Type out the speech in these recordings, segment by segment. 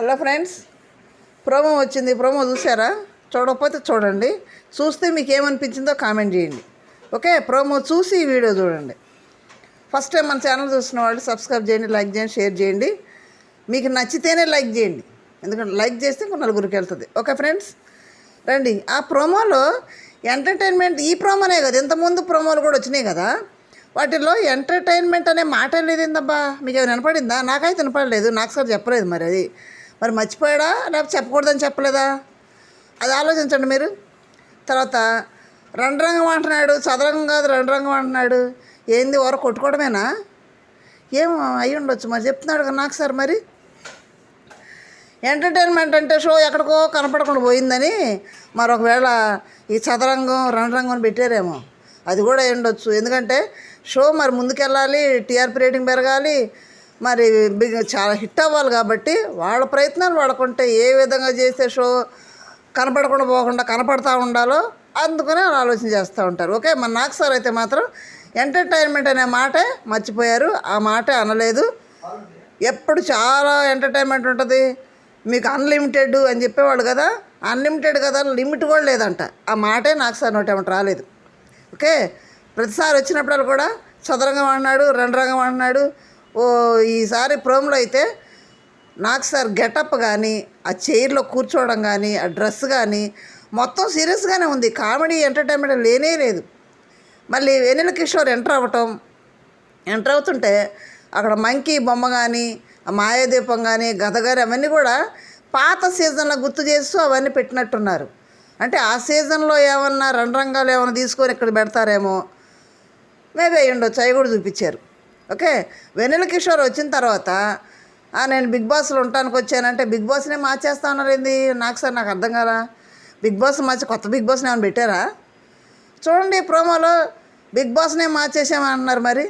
Hello friends promo వచ్చింది promo చూసారా చూడకపోతే చూడండి. చూస్తే మీకు ఏమనిపించిందో కామెంట్ చేయండి. ఓకే ప్రోమో చూసి ఈ వీడియో చూడండి. ఫస్ట్ టైం మన ఛానల్ చూసిన వాళ్ళు సబ్స్క్రైబ్ చేయండి లైక్ చేయండి షేర్ చేయండి. మీకు నచ్చితేనే లైక్ చేయండి. ఎందుకంటే లైక్ చేస్తే ఇంకో నలుగురికి వెళ్తుంది. ఓకే ఫ్రెండ్స్ రండి. ఆ ప్రోమోలో ఎంటర్టైన్మెంట్ ఈ ప్రోమోనే కదా. ఇంతకుముందు ప్రోమోలు కూడా వచ్చినాయి కదా. వాటిలో ఎంటర్టైన్మెంట్ అనే మాట లేదేందబ్బా? మీకు ఏమైనా వినపడిందా? నాకైతే వినపడలేదు. నాకు సార్ చెప్పలేదు మరి అది. మరి మర్చిపోయాడా? లేకపోతే చెప్పకూడదని చెప్పలేదా? అది ఆలోచించండి మీరు. తర్వాత రెండు రంగం అంటున్నాడు చదరంగం కాదు రెండు రంగం అంటున్నాడు. ఏంది ఓర కొట్టుకోవడమేనా? ఏమో అయి ఉండొచ్చు మరి చెప్తున్నాడు కదా నాకు సార్ మరి. ఎంటర్టైన్మెంట్ అంటే షో ఎక్కడికో కనపడకుండా పోయిందని మరి ఒకవేళ ఈ చదరంగం రణరంగం అని పెట్టారేమో. అది కూడా ఉండొచ్చు. ఎందుకంటే షో మరి ముందుకెళ్ళాలి టీఆర్పీ రేటింగ్ పెరగాలి మరి చాలా హిట్ అవ్వాలి కాబట్టి వాళ్ళ ప్రయత్నాలు వాడకుంటే ఏ విధంగా చేస్తే షో కనపడకుండా పోకుండా కనపడతా ఉండాలో అందుకనే వాళ్ళు ఆలోచన చేస్తూ ఉంటారు. ఓకే మన నాకు సార్ అయితే మాత్రం ఎంటర్టైన్మెంట్ అనే మాటే మర్చిపోయారు. ఆ మాటే అనలేదు. ఎప్పుడు చాలా ఎంటర్టైన్మెంట్ ఉంటుంది. మీకు అన్లిమిటెడ్ అని చెప్పేవాళ్ళు కదా అన్లిమిటెడ్ కదా లిమిట్ కూడా లేదంట. ఆ మాటే నాకు సార్ నోటేమంట ఏమంట రాలేదు. ఓకే ప్రతిసారి వచ్చినప్పుడు కూడా చదరంగం అన్నాడు రెండు రంగం అన్నాడు ఓ ఈసారి ప్రోమ్లో అయితే నాకు సార్ గెటప్ కానీ ఆ చైర్లో కూర్చోవడం కానీ ఆ డ్రెస్ కానీ మొత్తం సీరియస్గానే ఉంది. కామెడీ ఎంటర్టైన్మెంట్ లేనే లేదు. మళ్ళీ వెన్నెల కిషోర్ ఎంటర్ అవ్వటం ఎంటర్ అవుతుంటే అక్కడ మంకీ బొమ్మ కానీ ఆ మాయాదీపం కానీ గదగారి అవన్నీ కూడా పాత సీజన్లో గుర్తు చేస్తూ అవన్నీ పెట్టినట్టున్నారు. అంటే ఆ సీజన్లో ఏమన్నా రెండు రంగాలు ఏమైనా తీసుకొని ఇక్కడ పెడతారేమో మేబీ అయ్యి ఉండొచ్చు అవి కూడా చూపించారు. ఓకే వెన్నెల కిషోర్ వచ్చిన తర్వాత నేను బిగ్ బాస్లో ఉండటానికి వచ్చానంటే బిగ్ బాస్నే మార్చేస్తా ఉన్నారు ఏంది? నాకు సార్ నాకు అర్థం కదా బిగ్ బాస్ మార్చి కొత్త బిగ్ బాస్ని ఏమైనా పెట్టారా? చూడండి ప్రోమోలో బిగ్ బాస్నే మార్చేసామన్నారు మరి.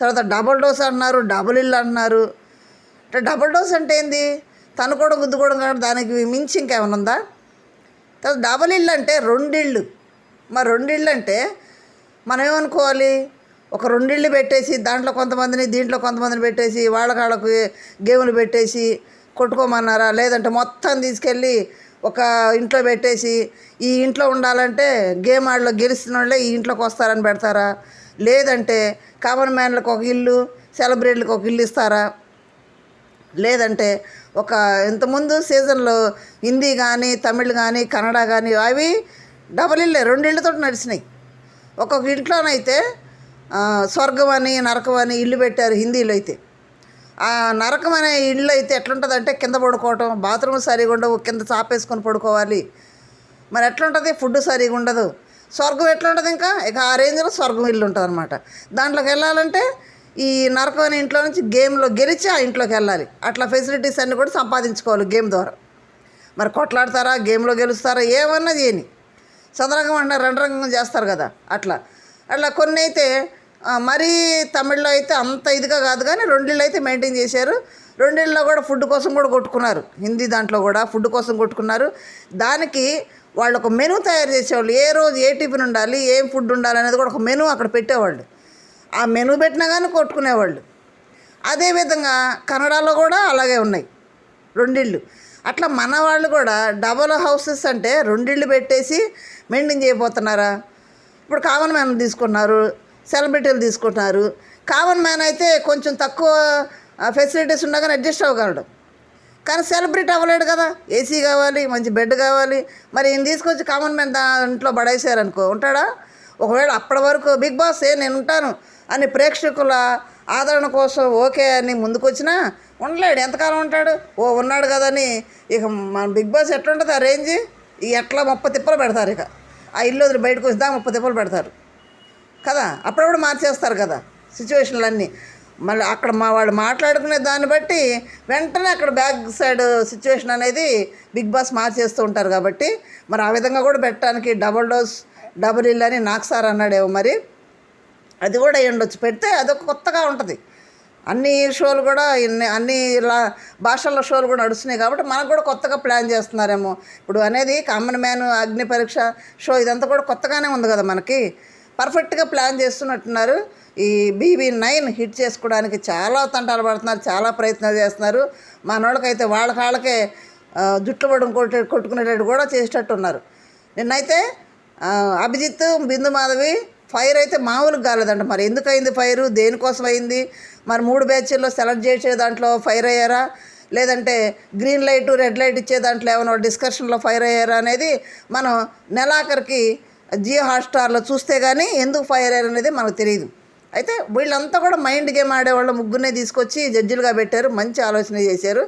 తర్వాత డబుల్ డోస్ అన్నారు డబుల్ ఇల్లు అన్నారు. అంటే డబుల్ డోస్ అంటే ఏంది? తను కూడా గుద్దుకోవడం కూడా దానికి మించి ఇంకేమైనా ఉందా? తర్వాత డబుల్ ఇల్లు అంటే రెండిళ్ళు మరి రెండిళ్ళు అంటే మనం ఏమనుకోవాలి ఒక రెండిళ్ళు పెట్టేసి దాంట్లో కొంతమందిని దీంట్లో కొంతమందిని పెట్టేసి వాళ్ళకాళ్ళకు గేములు పెట్టేసి కొట్టుకోమన్నారా? లేదంటే మొత్తం తీసుకెళ్ళి ఒక ఇంట్లో పెట్టేసి ఈ ఇంట్లో ఉండాలంటే గేమ్ ఆడలో గెలిచిన వాళ్ళే ఈ ఇంట్లోకి వస్తారని పెడతారా? లేదంటే కామన్ మ్యాన్లకు ఒక ఇల్లు సెలబ్రిటీలకు ఒక ఇల్లు ఇస్తారా? లేదంటే ఒక ఇంతకుముందు సీజన్లో హిందీ కానీ తమిళ్ కానీ కన్నడ కానీ అవి డబల్ ఇల్లే రెండిళ్ళతో నడిచినాయి. ఒక్కొక్క ఇంట్లోనైతే స్వర్గం అని నరకం అని ఇల్లు పెట్టారు హిందీలో అయితే. ఆ నరకం అనే ఇల్లు అయితే ఎట్లుంటుందంటే కింద పడుకోవటం బాత్రూమ్ సరిగా ఉండవు కింద చాపేసుకొని పడుకోవాలి. మరి ఎట్లుంటుంది? ఫుడ్ సరిగా ఉండదు. స్వర్గం ఎట్లా ఉంటుంది ఇంకా? ఇక ఆ రేంజ్లో స్వర్గం ఇల్లు ఉంటుంది అనమాట దాంట్లోకి వెళ్ళాలంటే ఈ నరకం అనే ఇంట్లో నుంచి గేమ్లో గెలిచి ఆ ఇంట్లోకి వెళ్ళాలి. అట్లా ఫెసిలిటీస్ అన్నీ కూడా సంపాదించుకోవాలి గేమ్ ద్వారా. మరి కొట్లాడతారా? గేమ్లో గెలుస్తారా? ఏమన్నా చేయని. చదరంగం అంటే రెండు రంగం చేస్తారు కదా అట్లా. అట్లా కొన్ని అయితే మరీ తమిళ్ళో అయితే అంత ఇదిగా కాదు కానీ రెండిళ్ళు అయితే మెయింటైన్ చేశారు. రెండిళ్ళలో కూడా ఫుడ్ కోసం కూడా కొట్టుకున్నారు. హిందీ దాంట్లో కూడా ఫుడ్ కోసం కొట్టుకున్నారు. దానికి వాళ్ళు ఒక మెనూ తయారు చేసేవాళ్ళు. ఏ రోజు ఏ టిఫిన్ ఉండాలి ఏం ఫుడ్ ఉండాలి అనేది కూడా ఒక మెనూ అక్కడ పెట్టేవాళ్ళు. ఆ మెనూ పెట్టినా కానీ కొట్టుకునేవాళ్ళు. అదేవిధంగా కన్నడలో కూడా అలాగే ఉన్నాయి రెండిళ్ళు. అట్లా మన వాళ్ళు కూడా డబల్ హౌసెస్ అంటే రెండిళ్ళు పెట్టేసి మెయింటైన్ చేయబోతున్నారా? ఇప్పుడు కామన్ మ్యాన్ తీసుకున్నారు. సెలబ్రిటీలు తీసుకుంటున్నారు. కామన్ మ్యాన్ అయితే కొంచెం తక్కువ ఫెసిలిటీస్ ఉండగానే అడ్జస్ట్ అవ్వగలడు. కానీ సెలబ్రిటీ అవ్వలేడు కదా. ఏసీ కావాలి మంచి బెడ్ కావాలి. మరి ఈయన తీసుకొచ్చి కామన్ మ్యాన్ దాంట్లో పడేసారనుకో ఉంటాడా? ఒకవేళ అప్పటి వరకు బిగ్ బాస్ ఏ నేను ఉంటాను అని ప్రేక్షకుల ఆదరణ కోసం ఓకే అని ముందుకొచ్చినా ఉండలేడు. ఎంతకాలం ఉంటాడు? ఓ ఉన్నాడు కదని ఇక మన బిగ్ బాస్ ఎట్లా ఉంటుంది ఆ రేంజ్? ఈ ఎట్లా ముప్పై తిప్పలు పెడతారు ఇక. ఆ ఇల్లు వదిలి బయటకు వస్తే ముప్పై తిప్పలు పెడతారు. కదా? అప్పుడప్పుడు మార్చేస్తారు కదా సిచ్యువేషన్లన్నీ. మళ్ళీ అక్కడ మా వాళ్ళు మాట్లాడుకునే దాన్ని బట్టి వెంటనే అక్కడ బ్యాక్ సైడ్ సిచ్యువేషన్ అనేది బిగ్ బాస్ మార్చేస్తూ ఉంటారు కాబట్టి మరి ఆ విధంగా కూడా పెట్టడానికి డబుల్ డోస్ డబుల్ ఇల్ అని నాకు సార్ అన్నాడేమో మరి. అది కూడా అయ్యి ఉండొచ్చు. పెడితే అదొక కొత్తగా ఉంటుంది. అన్ని షోలు కూడా ఇన్ని అన్ని ఇలా భాషల్లో షోలు కూడా నడుస్తున్నాయి కాబట్టి మనకు కూడా కొత్తగా ప్లాన్ చేస్తున్నారేమో. ఇప్పుడు అనేది కామన్ మ్యాన్ అగ్ని పరీక్ష షో ఇదంతా కూడా కొత్తగానే ఉంది కదా మనకి. పర్ఫెక్ట్గా ప్లాన్ చేస్తున్నట్టున్నారు. ఈ బీబీ నైన్ హిట్ చేసుకోవడానికి చాలా తంటాలు పడుతున్నారు చాలా ప్రయత్నాలు చేస్తున్నారు. మనోళ్ళకైతే వాళ్ళ కాళ్ళకే జుట్లు పడడం కొట్టే కొట్టుకునేటట్టు కూడా చేసేటట్టు ఉన్నారు నిన్నైతే అభిజిత్ బిందు మాధవి ఫైర్ అయితే మామూలుగా కాలేదంట మరి. ఎందుకు అయింది ఫైరు? దేనికోసం అయింది? మరి మూడు బ్యాచ్ల్లో సెలెక్ట్ చేసే దాంట్లో ఫైర్ అయ్యారా? లేదంటే గ్రీన్ లైట్ రెడ్ లైట్ ఇచ్చే దాంట్లో ఏమైనా డిస్కషన్లో ఫైర్ అయ్యారా అనేది మనం నెలాఖరికి జియో హాట్స్టార్లో చూస్తే కానీ ఎందుకు ఫైర్ అయ్యారు అనేది మనకు తెలియదు. అయితే వీళ్ళంతా కూడా మైండ్ గేమ్ ఆడేవాళ్ళు ముగ్గురినే తీసుకొచ్చి జడ్జిలుగా పెట్టారు మంచి ఆలోచన చేశారు.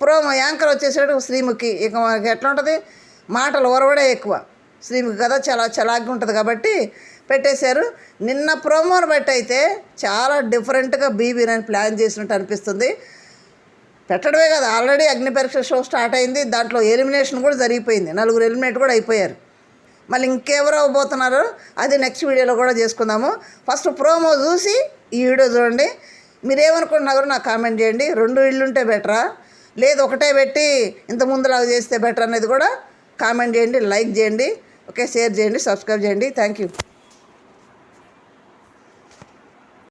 ప్రోమో యాంకర్ వచ్చేసాడు శ్రీముఖి. ఇక మనకి ఎట్లా ఉంటుంది? మాటలు ఒరవడే ఎక్కువ. శ్రీముఖి కదా చాలా చలాగ్గా ఉంటుంది కాబట్టి పెట్టేశారు. నిన్న ప్రోమోని బట్టి అయితే చాలా డిఫరెంట్గా బీబీ నేను ప్లాన్ చేసినట్టు అనిపిస్తుంది. పెట్టడమే కదా ఆల్రెడీ అగ్ని పరీక్ష షో స్టార్ట్ అయింది. దాంట్లో ఎలిమినేషన్ కూడా జరిగిపోయింది. నలుగురు ఎలిమినేట్ కూడా అయిపోయారు. మళ్ళీ ఇంకెవరు అవ్వబోతున్నారు అది నెక్స్ట్ వీడియోలో కూడా చేసుకుందాము. ఫస్ట్ ప్రోమో చూసి ఈ వీడియో చూడండి. మీరేమనుకుంటున్నారో నాకు కామెంట్ చేయండి. రెండు ఇళ్ళు ఉంటే బెటరా లేదు ఒకటే పెట్టి ఇంత ముందులాగా చేస్తే బెటర్ అనేది కూడా కామెంట్ చేయండి లైక్ చేయండి. ఓకే షేర్ చేయండి సబ్స్క్రైబ్ చేయండి. Thank you